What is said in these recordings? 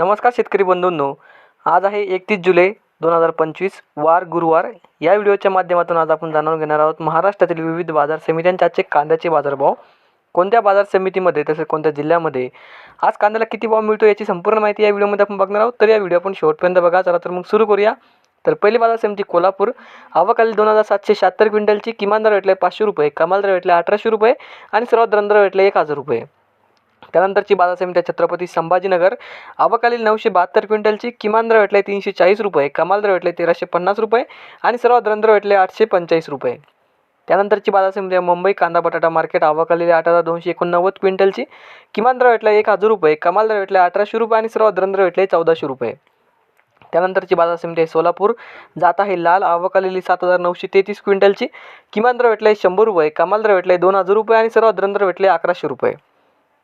नमस्कार शेतकरी बंधूंनो. आज आहे एकतीस जुलै दोन हजार पंचवीस वार गुरुवार. या व्हिडिओच्या माध्यमातून आज आपण जाणून घेणार आहोत महाराष्ट्रातील विविध बाजार समित्यांचे आजचे कांद्याचे बाजारभाव. कोणत्या बाजार समितीमध्ये तसेच कोणत्या जिल्ह्यामध्ये? आज कांद्याला किती भाव मिळतो याची संपूर्ण माहिती या व्हिडिओमध्ये आपण बघणार आहोत. तर या व्हिडिओ आपण शेवटपर्यंत बघा. चला तर मग सुरू करूया. तर पहिली बाजार समिती कोल्हापूर. आवकाली दोन हजार सातशे शहात्तर क्विंटलची किमान दर भेटले पाचशे रुपये कमाल दर भेटले अठराशे रुपये आणि सर्वात दर भेटले एक हजार रुपये. त्यानंतरची बाजार समिती छत्रपती संभाजीनगर. आवकालील नऊशे बहात्तर क्विंटलची किमान दर भेटले तीनशे चाळीस रुपये कमाल दर भेटले तेराशे पन्नास रुपये आणि सर्वात दर भेटले आठशे पंचेचाळीस रुपये. त्यानंतरची बाजार समिती मुंबई कांदा बटाटा मार्केट आवकालेली आठ हजार दोनशे एकोणनव्वद क्विंटलची. किमान दर भेटला एक हजार रुपये कमाल दर भेटले अठराशे रुपये आणि सर्वात दर भेटले चौदाशे रुपये. त्यानंतरची बाजार समिती आहे सोलापूर. जात आहे लाल आवक आलेली सात हजार नऊशे तेहतीस क्विंटलची. किमान दर भेटले शंभर रुपये कमाल दर भेटले दोन हजार रुपये आणि सर्वात दर भेटले अकराशे रुपये.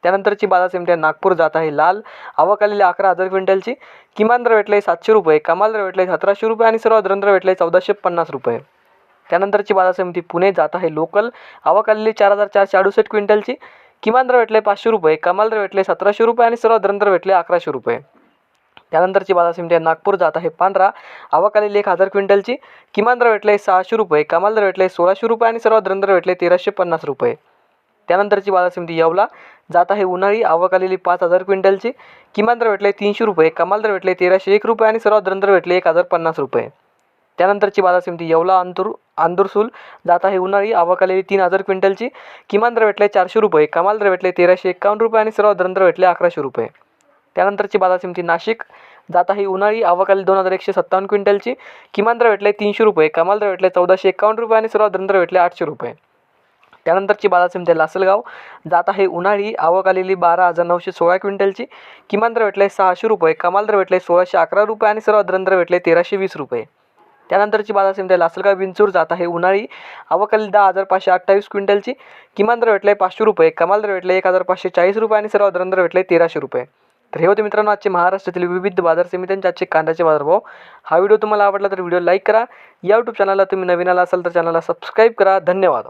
त्यानंतरची बाजार समिती आहे. नागपूर जात आहे लाल. आवक आलेली अकरा हजार क्विंटलची. किमान दर भेटले सातशे रुपये. कमाल दर भेटले सतराशे रुपये आणि सर्वात दर भेटले चौदाशे पन्नास रुपये. त्यानंतरची बाजार समिती पुणे जात आहे लोकल. आवक आलेली चार हजार चारशे अडुसष्ट क्विंटलची. किमान दर भेटले पाचशे रुपये. कमाल दर भेटले सतराशे रुपये आणि सर्वात दर भेटले अकराशे रुपये. त्यानंतरची बाजार समिती आहे. नागपूर जात आहे पांढरा. आवक आलेली एक हजार क्विंटलची. किमान दर भेटले सहाशे रुपये. कमाल दर भेटले सोळाशे रुपये आणि सर्वात दर भेटले तेराशे पन्नास रुपये. त्यानंतरची बाजार समिती येवला. जात आहे उन्हाळी आवक आलेली पाच हजार क्विंटलची. किमान दर भेटले तीनशे रुपये कमाल दर भेटले तेराशे एक रुपये आणि सर्वात दर भेटले एक हजार पन्नास रुपये. त्यानंतरची बाजार समिती येवला अंतुर आंदूरसूल जात आहे उन्हाळी आवक आलेली तीन हजार क्विंटलची. किमान दर भेटले चारशे रुपये कमाल दर भेटले तेराशे एकावन्न रुपये आणि सर्वात दर भेटले अकराशे रुपये. त्यानंतरची बाजार समिती नाशिक. जात आहे उन्हाळी आवक दोन हजार एकशे सत्तावन्न क्विंटलची. किमान दर भेटले तीनशे रुपये कमाल दर भेटले चौदाशे एकावन्न रुपये आणि सर्वात दर भेटले आठशे रुपये. त्यानंतरची बाजार समिती आहे लासलगाव. जात आहे उन्हाळी. आवक आलेली बारा हजार नऊशे सोळा क्विंटलची. किमान दर भेटले सहाशे रुपये. कमाल दर भेटले सोळाशे अकरा रुपये आणि सर्वात दर भेटले तेराशे वीस रुपये. त्यानंतरची बाजार समिती आहे लासलगाव विंचूर जात आहे उन्हाळी. आवक आली दहा हजार पाचशे अठ्ठावीस क्विंटलची. किमान दर भेटले पाचशे रुपये. कमाल दर भेटले एक हजार पाचशे चाळीस रुपये आणि सर्वात दर भेटले तेराशे रुपये. तर हे होते मित्रांनो आजचे महाराष्ट्रातील विविध बाजार समित्यांचे आजचे कांद्याचे बाजारभाव. हा व्हिडिओ तुम्हाला आवडला तर व्हिडिओ लाईक करा. या यूट्यूब चॅनलला तुम्ही नवीन आला असाल तर चॅनलला सबस्क्राईब करा. धन्यवाद.